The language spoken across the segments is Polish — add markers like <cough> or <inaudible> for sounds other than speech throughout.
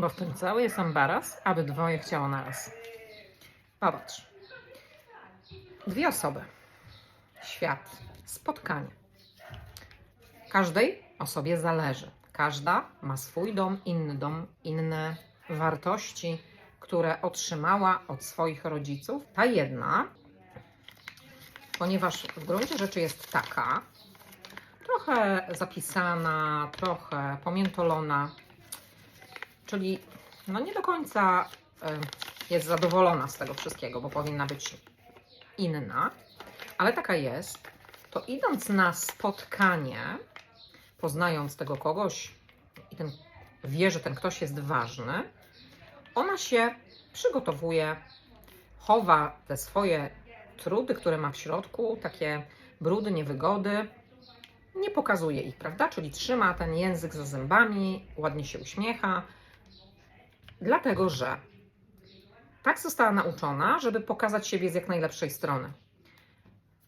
Bo w tym cały jest embaras, aby dwoje chciało naraz. Popatrz. Dwie osoby. Świat. Spotkanie. Każdej osobie zależy. Każda ma swój dom, inny dom, inne wartości, które otrzymała od swoich rodziców. Ta jedna, ponieważ w gruncie rzeczy jest taka, trochę zapisana, trochę pomiętolona, czyli no nie do końca y, jest zadowolona z tego wszystkiego, bo powinna być inna, ale taka jest, to idąc na spotkanie, poznając tego kogoś i ten wie, że ten ktoś jest ważny, ona się przygotowuje, chowa te swoje trudy, które ma w środku, takie brudy, niewygody, nie pokazuje ich, prawda? Czyli trzyma ten język za zębami, ładnie się uśmiecha, dlatego że tak została nauczona, żeby pokazać siebie z jak najlepszej strony.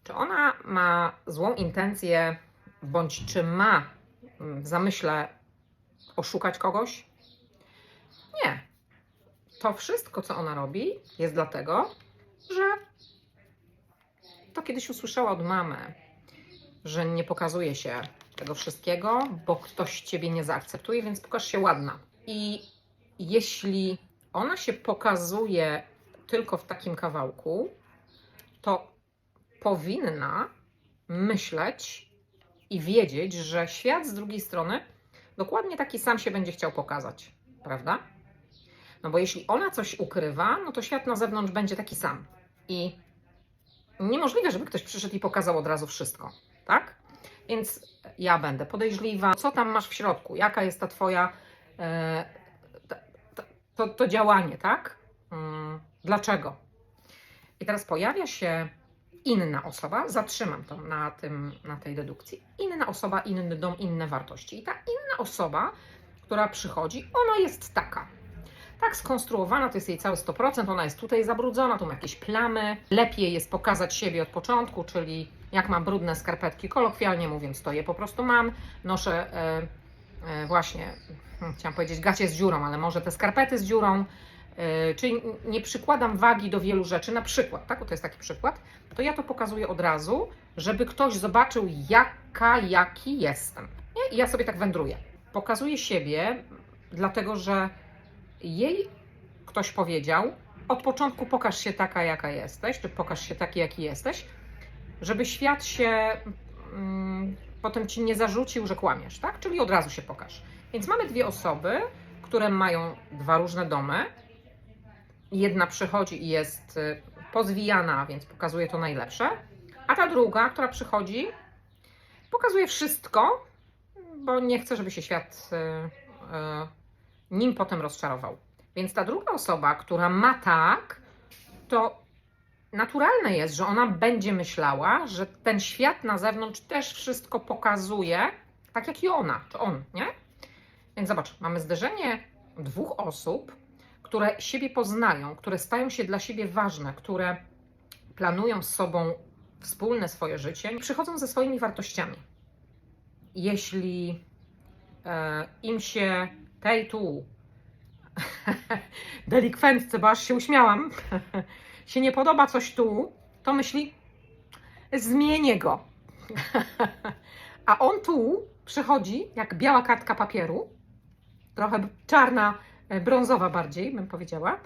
Czy ona ma złą intencję, bądź czy ma mm, w zamyśle oszukać kogoś? Nie. To wszystko, co ona robi, jest dlatego, że to kiedyś usłyszała od mamy, że nie pokazuje się tego wszystkiego, bo ktoś ciebie nie zaakceptuje, więc pokaż się ładna. I jeśli ona się pokazuje tylko w takim kawałku, to powinna myśleć i wiedzieć, że świat z drugiej strony dokładnie taki sam się będzie chciał pokazać, prawda? No bo jeśli ona coś ukrywa, no to świat na zewnątrz będzie taki sam. I niemożliwe, żeby ktoś przyszedł i pokazał od razu wszystko, tak? Więc ja będę podejrzliwa. Co tam masz w środku? Jaka jest ta twoja e, to, to działanie, tak? Mm, dlaczego? I teraz pojawia się inna osoba, zatrzymam to na, tym, na tej dedukcji. Inna osoba, inny dom, inne wartości. I ta inna osoba, która przychodzi, ona jest taka. Tak skonstruowana, to jest jej cały 100%, ona jest tutaj zabrudzona, tu ma jakieś plamy. Lepiej jest pokazać siebie od początku, czyli jak mam brudne skarpetki, kolokwialnie mówiąc, to je po prostu mam. Noszę e, właśnie, hmm, chciałam powiedzieć gacie z dziurą, ale może te skarpety z dziurą. E, czyli nie przykładam wagi do wielu rzeczy, na przykład, tak, bo to jest taki przykład, to ja to pokazuję od razu, żeby ktoś zobaczył, jaka, jaki jestem. Nie? I ja sobie tak wędruję. Pokazuję siebie, dlatego że jej ktoś powiedział, od początku pokaż się taka, jaka jesteś, czy pokaż się taki, jaki jesteś, żeby świat się mm, potem ci nie zarzucił, że kłamiesz, tak? Czyli od razu się pokaż. Więc mamy dwie osoby, które mają dwa różne domy. Jedna przychodzi i jest y, pozwijana, więc pokazuje to najlepsze, a ta druga, która przychodzi, pokazuje wszystko, bo nie chce, żeby się świat y, y, nim potem rozczarował. Więc ta druga osoba, która ma tak, to naturalne jest, że ona będzie myślała, że ten świat na zewnątrz też wszystko pokazuje, tak jak i ona, czy on, nie? Więc zobacz, mamy zderzenie dwóch osób, które siebie poznają, które stają się dla siebie ważne, które planują z sobą wspólne swoje życie, przychodzą ze swoimi wartościami. Jeśli e, im się tej tu <laughs> delikwentce, bo aż się uśmiałam, <laughs> się nie podoba coś tu, to myśli, zmienię go. <laughs> A on tu przychodzi jak biała kartka papieru, trochę czarna, e, brązowa bardziej, bym powiedziała,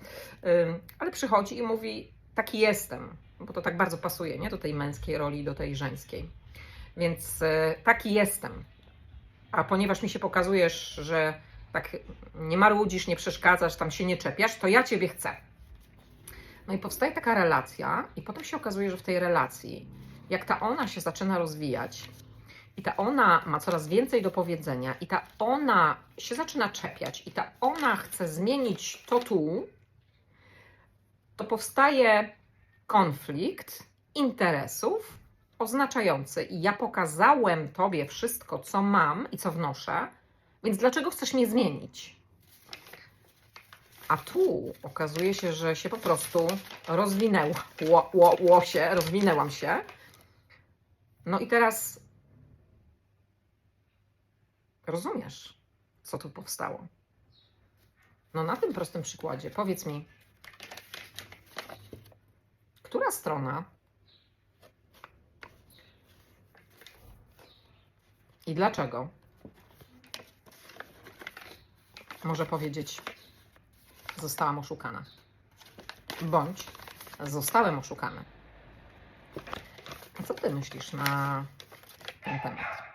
ale przychodzi i mówi, taki jestem, bo to tak bardzo pasuje, nie? Do tej męskiej roli, do tej żeńskiej. Więc e, taki jestem. A ponieważ mi się pokazujesz, że tak nie marudzisz, nie przeszkadzasz, tam się nie czepiasz, to ja Ciebie chcę. No i powstaje taka relacja, i potem się okazuje, że w tej relacji, jak ta ona się zaczyna rozwijać, i ta ona ma coraz więcej do powiedzenia, i ta ona się zaczyna czepiać, i ta ona chce zmienić to tu, to powstaje konflikt interesów oznaczający: ja pokazałem Tobie wszystko, co mam i co wnoszę, więc dlaczego chcesz mnie zmienić? A tu okazuje się, że się po prostu rozwinęło, ło, się, rozwinęłam się. No i teraz rozumiesz, co tu powstało. No na tym prostym przykładzie powiedz mi, która strona i dlaczego może powiedzieć zostałam oszukana bądź zostałem oszukany. A co ty myślisz na ten temat?